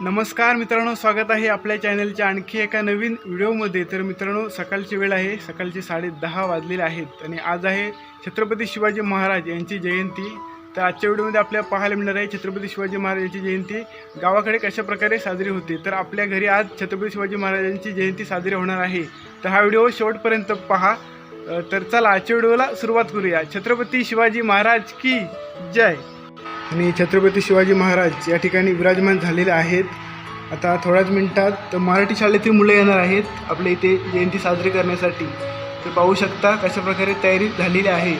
नमस्कार मित्रांनो स्वागत आहे आपल्या चॅनलच्या आणखी एका नवीन व्हिडिओमध्ये. तर मित्रांनो सकाळची वेळ आहे सकाळचे साडे दहा वाजलेले आहेत आणि आज आहे छत्रपती शिवाजी महाराज यांची जयंती. तर आजच्या व्हिडिओमध्ये आपल्याला पाहायला मिळणार आहे छत्रपती शिवाजी महाराज यांची जयंती. गावाकडे कशा प्रकारे साजरी होते? तर आपल्या घरी आज छत्रपती शिवाजी महाराजांची जयंती साजरी होणार आहे. तर हा व्हिडिओ शेवटपर्यंत पहा. तर चला आजच्या व्हिडिओला सुरुवात करूया. छत्रपती शिवाजी महाराज की जय? आणि छत्रपती शिवाजी महाराज या ठिकाणी विराजमान झालेले आहेत. आता थोड्याच मिनटात मराठी शाळेतील मुलं येणार आहेत. आपल्या इथे जयंती साजरी करण्यासाठी. ते पाहू शकता कशा प्रकारे तयारी झालेली आहे.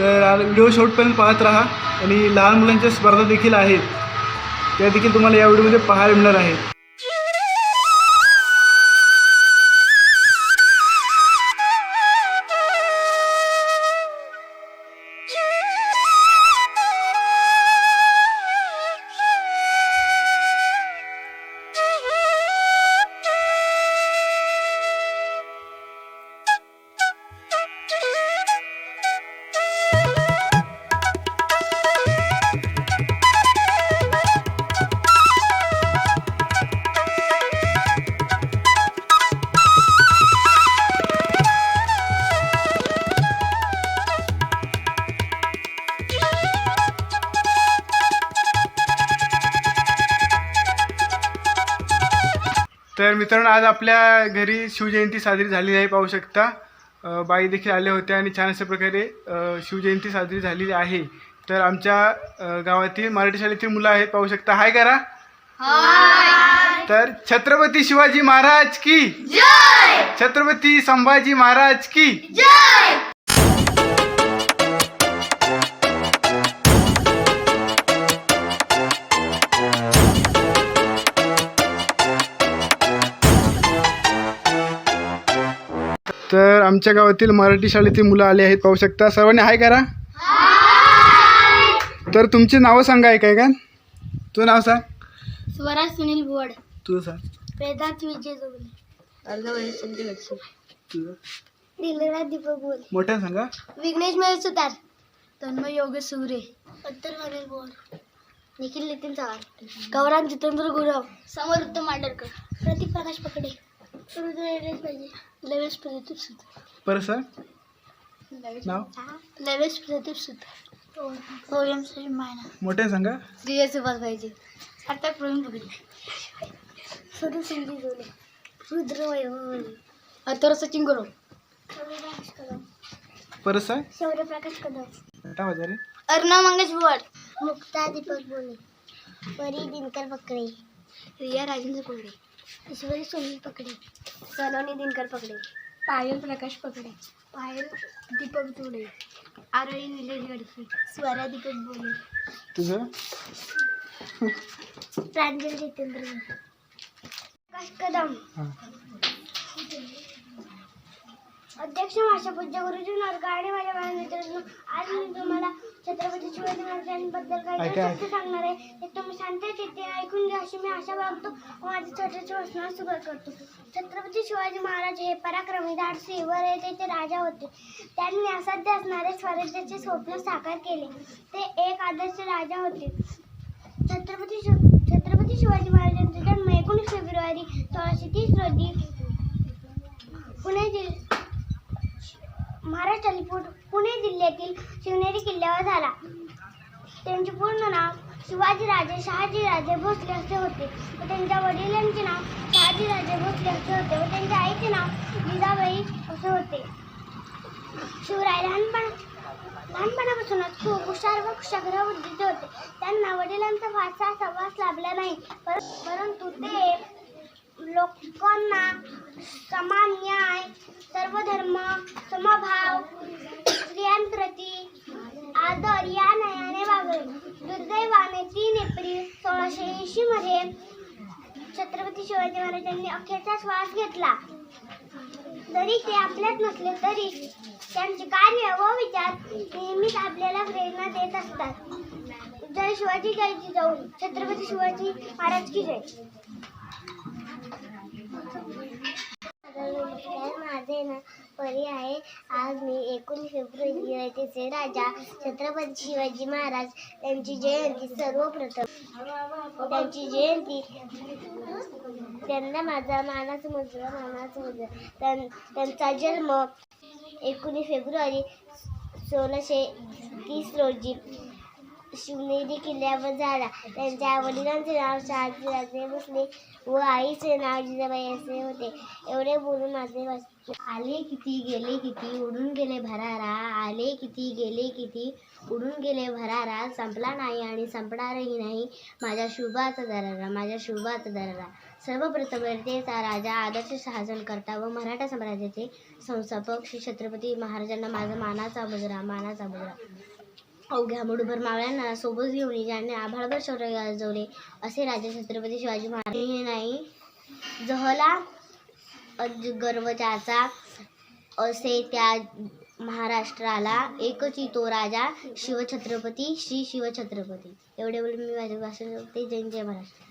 तर व्हिडिओ शॉर्टपर्यंत पाहत राहा आणि लहान मुलांच्या स्पर्धा देखील आहेत. त्या देखील तुम्हाला या व्हिडिओमध्ये पाहायला मिळणार आहेत. मित्रांनो आज आपल्या घरी शिवजयंती साजरी झालेली आहे पाहू शकता. बाई देखील आल्या होत्या आणि छान अशा प्रकारे शिवजयंती साजरी झालेली आहे. तर आमच्या गावातील मराठी शाळेतील मुलं आहेत पाहू शकता. हाय करा. तर छत्रपती शिवाजी महाराज की छत्रपती संभाजी महाराज की तर आमच्या गावातील मराठी शाळेतील मुलं आले आहेत पाहू शकता. सर्वांनी हाय करा. तर तुमची नावं सांगा आहे काय का तुझं नाव सांग. स्वराज सुनील बोड. तुझं सांग. वेदांत विजय जोगले. संजय तुझं दीपक बोल. मोठ्या सांगा. विघ्नेश महेश सुतार. तन्मय योगेश सुरे. वरील बोल. निखिल नितीन चव्हाण. गौरांग जितेंद्र गुरव. समर उत्तम मांडरकर. प्रदीप प्रकाश पकडे. रुद्र पाहिजे. लवेश प्रदीप सुतार परत सर नाव लवेश प्रदीप सुतार ओयम श्री मायना मोठ्या सांगा श्रीय सुभाष पाहिजे सार्थक प्रवीण पकडे सुरू सिंधी जोले रुद्र वैभव अथर सचिन गुरव परत सर शौर्यप्रकाश कदम मोठा वाजा रे अर्णव मंगेश बुवाड मुक्ता दीपक बोले परी दिनकर पकडे रिया राजेंद्र कोरडे ईश्वरी सुनील पकडे सलोनी दिनकर पकडे पायल प्रकाश पकडे पायल दीपक जोडे आरोही निलेश गडसे स्वरा दीपक बोले. तुझं? प्रांजल जितेंद्र. प्रकाश कदम. अध्यक्ष भाषा पूज्य गुरुजी नरका आणि माझ्या बाळ मित्रांनो. आज मी तुम्हाला छत्रपती शिवाजी महाराजांबद्दल काही शब्द सांगणार आहे. ते तुम्ही शांततेत येते ऐकून घ्या अशी मी आशा बाळगतो. व माझे छोटे भाषणाला सुरुवात करतो. छत्रपती शिवाजी महाराज हे पराक्रमी धाडसी व रयतेचे राजा होते. त्यांनी असाध्य असणारे स्वराज्याचे स्वप्न साकार केले. ते एक आदर्श राजा होते. छत्रपती छत्रपती शिवाजी महाराजांचा जन्म एकोणीस फेब्रुवारी सोळाशे तीस रोजी पुणे जिल्ह्यात महाराष्ट्रातील पु- पुणे जिल्ह्यातील शिवनेरी किल्ल्यावर झाला. त्यांचे पूर्ण नाव शिवाजीराजे शहाजीराजे भोसले असे होते. व त्यांच्या वडिलांचे नाव शहाजीराजे भोसले असे होते. व त्यांच्या आईचे नाव जिजाबाई असे होते. शिवराय लहानपण लहानपणापासूनच खूप हुशार व कुशाग्रह बुद्धीचे होते. त्यांना वडिलांचा फारसा सहवास लाभला नाही. पर- परंतु ते लोकांना सामान्य सर्व धर्म समभाव स्त्रियांप्रती आदर या नयाने वागले दुर्दैवाने तीन एप्रिल सोळाशे ऐंशी मध्ये छत्रपती शिवाजी महाराजांनी अखेरचा श्वास घेतला. जरी ते आपल्यात नसले तरी त्यांचे कार्य व विचार नेहमीच आपल्याला प्रेरणा देत असतात. जय शिवाजी जय जिजाऊ. छत्रपती शिवाजी महाराज की जय. माझे ना परी आहे. आज मी एकोणीस फेब्रुवारी रयतेचे राजा छत्रपती शिवाजी महाराज त्यांची जयंती सर्वप्रथम. त्यांची जयंती त्यांना माझा मानाच मुजरा मानाच मुजरा त्यां त्यांचा जन्म एकोणीस फेब्रुवारी सोळाशे तीस रोजी शिवनेरी किल्ल्यावर झाला. त्यांच्या वडिलांचे नाव शहाजीराजे भोसले व आईचे नाव जिजाबाई असे होते. एवढे बोलून माझे वाच- आले किती गेले किती उडून गेले भरारा. आले किती गेले किती उडून गेले भरारा. संपला नाही आणि संपणारही नाही माझ्या शुभाचा दरारा माझ्या शुभाचा दरारा. सर्वप्रथम रयतेचा राजा आदर्श शासन करता व मराठा साम्राज्याचे संस्थापक श्री छत्रपती महाराजांना माझा मानाचा बजरा मानाचा बजरा. अवघ्या मुठभर मावळ्यांना सोबत घेऊन ज्यांनी आभाळभर शौर्य गाजवले असे राजा छत्रपती शिवाजी महाराज. हे नाही जहला गर्व ज्याचा असे त्या महाराष्ट्राला एकच तो राजा शिवछत्रपती श्री शिवछत्रपती. एवढे बोलून मी माझ्या भाषण ते जैन जय महाराष्ट्र.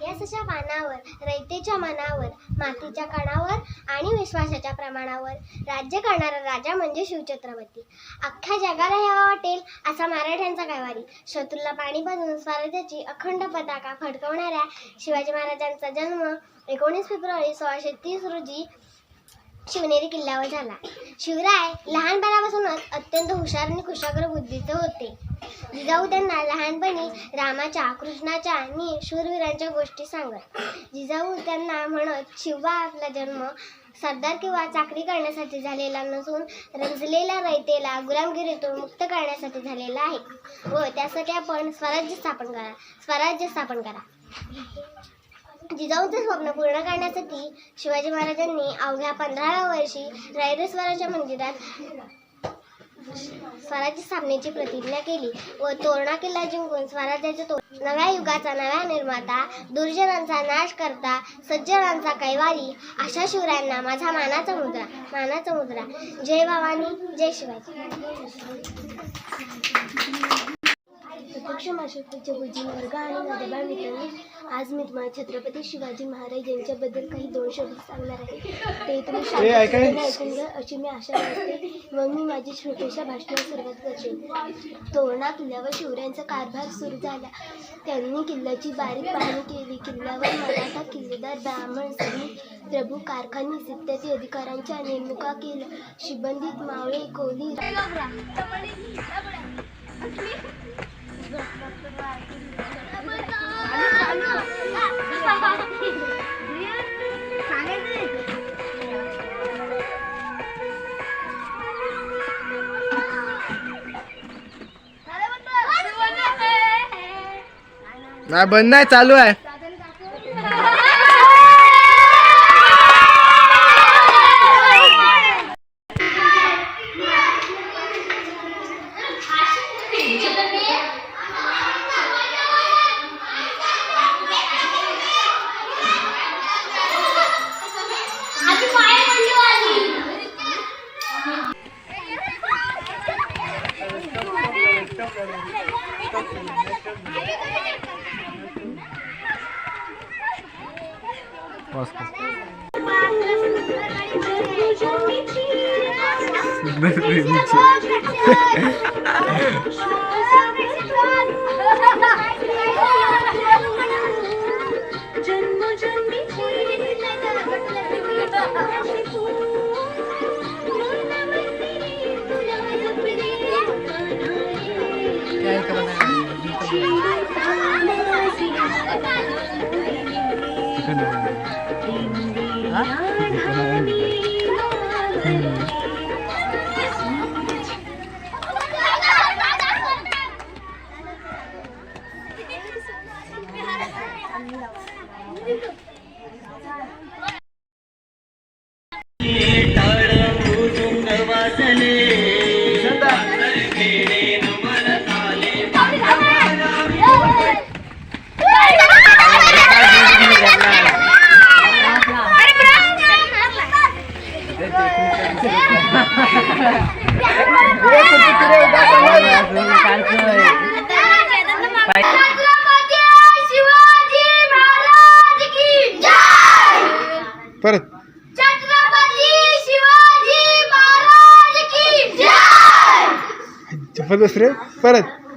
इतिहासाच्या पानावर रयतेच्या मनावर मातीच्या कणावर आणि विश्वासाच्या प्रमाणावर. राज्य करणारा राजा म्हणजे शिवछत्रपती. अख्ख्या जगाला हेवा वाटेल असा मराठ्यांचा गायवारी शत्रूला पाणी पाजून स्वराज्याची अखंड पताका फडकवणाऱ्या शिवाजी महाराजांचा जन्म एकोणीस फेब्रुवारी सोळाशे तीस रोजी शिवनेरी किल्ल्यावर झाला. शिवराय लहानपणापासूनच अत्यंत हुशार आणि कुशाग्र बुद्धीचे होते. जिजाऊ त्यांना लहानपणी रामाच्या कृष्णाच्या आणि शूरवीरांच्या गोष्टी सांगत. जिजाऊ त्यांना म्हणत शिवा आपला जन्म सरदार किंवा चाकरी करण्यासाठी झालेला नसून रंजलेल्या रयतेला गुलामगिरीतून मुक्त करण्यासाठी झालेला आहे. व त्यासाठी आपण स्वराज्य स्थापन करा स्वराज्य स्थापन करा. जिजाऊचे स्वप्न पूर्ण करण्यासाठी शिवाजी महाराजांनी अवघ्या पंधराव्या वर्षी रायरेश्वराच्या मंदिरात स्वराज्य स्थापनेची प्रतिज्ञा केली व तोरणा किल्ला जिंकून स्वराज्याच्या तो नव्या युगाचा नव्या निर्माता दुर्जनांचा नाश करता सज्जनांचा कैवारी अशा शिवरायांना माझा मानाचा मुद्रा मानाचा मुद्रा. जय भवानी जय शिवाजी. प्रत्यक्ष माशक्तीचे भुजी वर्ग आणि नदीबाळ मित्रांनी आज मी तुम्हाला छत्रपती शिवाजी महाराज यांच्याबद्दल काही दोन शब्द सांगणार आहे. ते तुम्ही. शांतपणे ऐकून घ्या अशी मी आशा करते. मग मी माझी छोट्याशा भाषणाला सुरुवात करते. तोरणा किल्ल्यावर शिवरायांचा कारभार सुरू झाला. त्यांनी किल्ल्याची बारीक पाहणी केली. किल्ल्यावर मराठा किल्लेदार ब्राह्मण सैनिक प्रभू कारखानीस इत्यादी अधिकाऱ्यांच्या नेमणुका केल्या. शिबंदित मावळे कोली नाही बंद नाही चालू आहे. Berber niçin? परत. जबरदस्त रे. परत.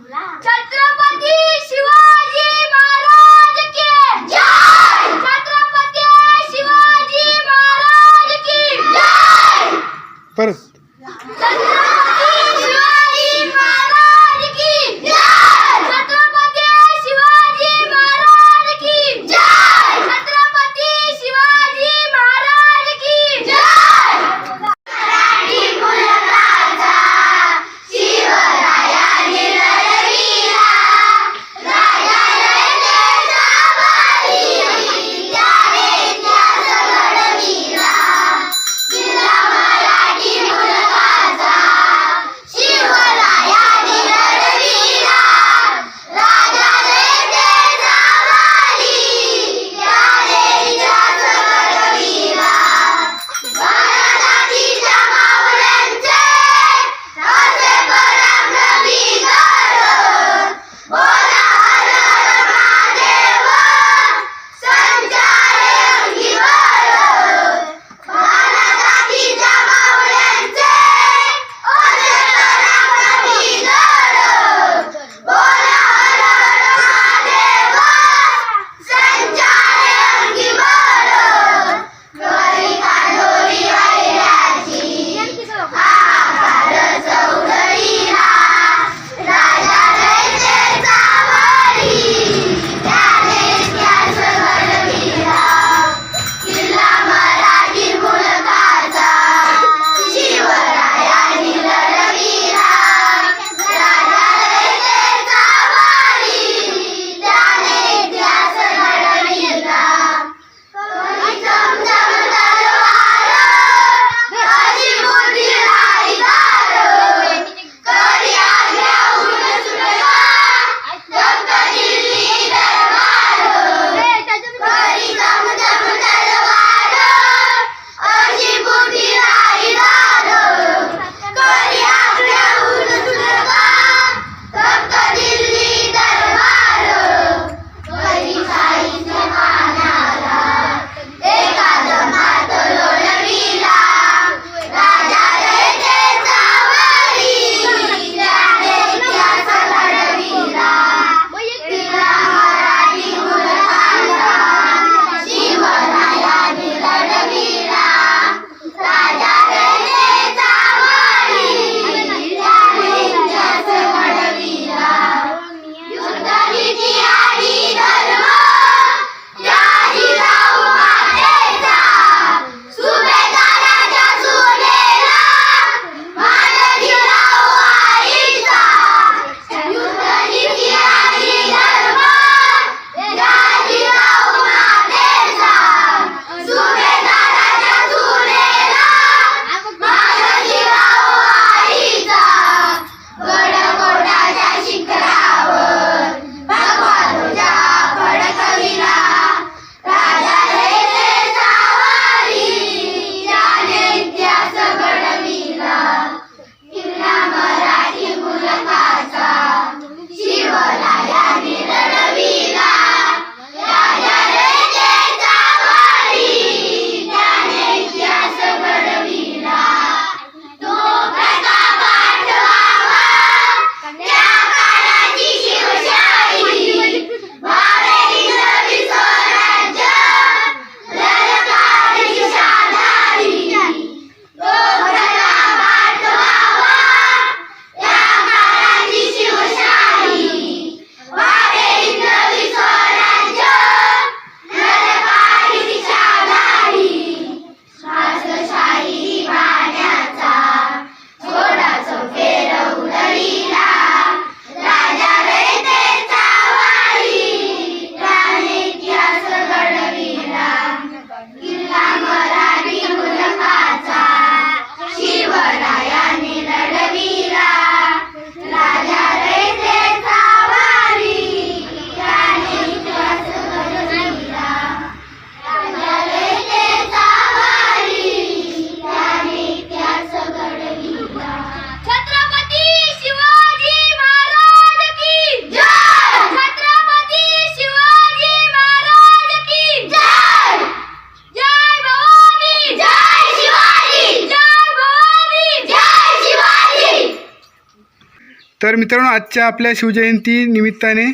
तर मित्रांनो आजच्या आपल्या शिवजयंती निमित्ताने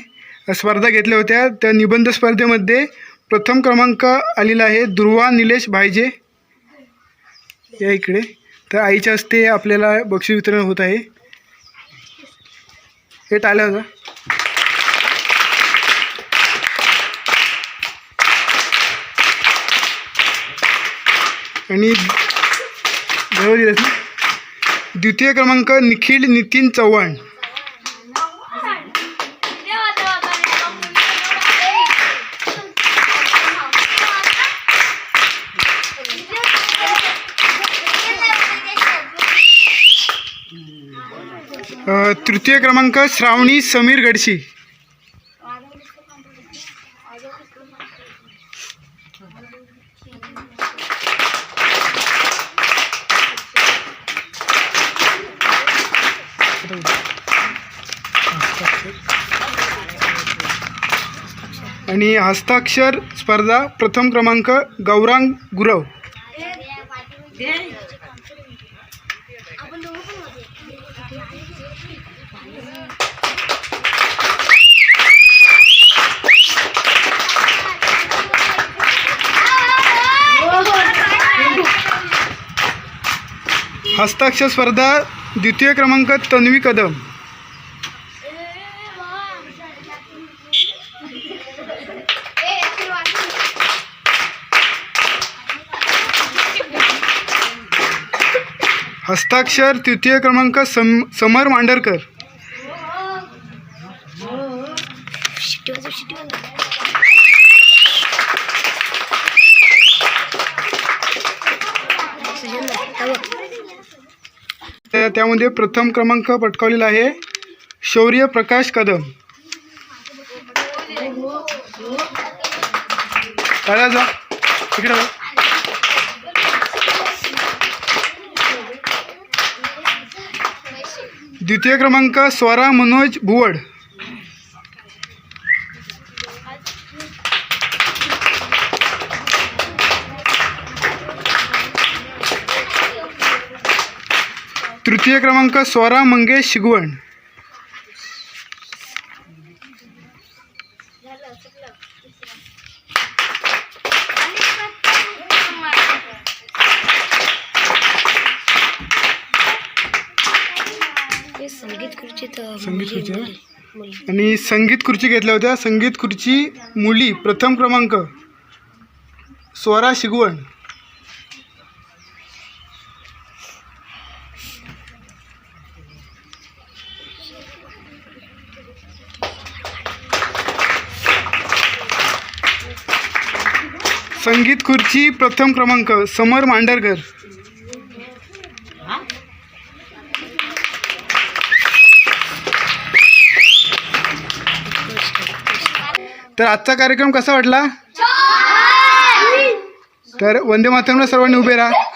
स्पर्धा घेतल्या होत्या. त्या निबंध स्पर्धेमध्ये प्रथम क्रमांक आलेला आहे दुर्वा निलेश भायजे या इकडे. तर आईच्या हस्ते आपल्याला बक्षीस वितरण होत आहे. हे टाळ्या होता. आणि द्वितीय क्रमांक निखिल नितीन चव्हाण. तृतीय क्रमांक श्रावणी समीर गडशी. आणि हस्ताक्षर स्पर्धा प्रथम क्रमांक गौरांग गुरव. हस्ताक्षर स्पर्धा द्वितीय क्रमांक तन्वी कदम. हस्ताक्षर तृतीय क्रमांक सम समर मांडरकर. यामध्ये प्रथम क्रमांक पटकावलेला आहे. शौर्य प्रकाश कदम. जा. इकडे द्वितीय क्रमांक स्वरा मनोज भुवड तृतीय क्रमांक स्वरा मंगेश शिगवण. संगीत खुर्ची? आणि संगीत खुर्ची घेतल्या होत्या. संगीत खुर्ची मुली प्रथम क्रमांक स्वरा शिगवण. संगीत खुर्ची प्रथम क्रमांक समर मांडरकर. तर आजचा कार्यक्रम कसा वाटला? तर वंदे मातरमला सर्वांनी उभे राहा.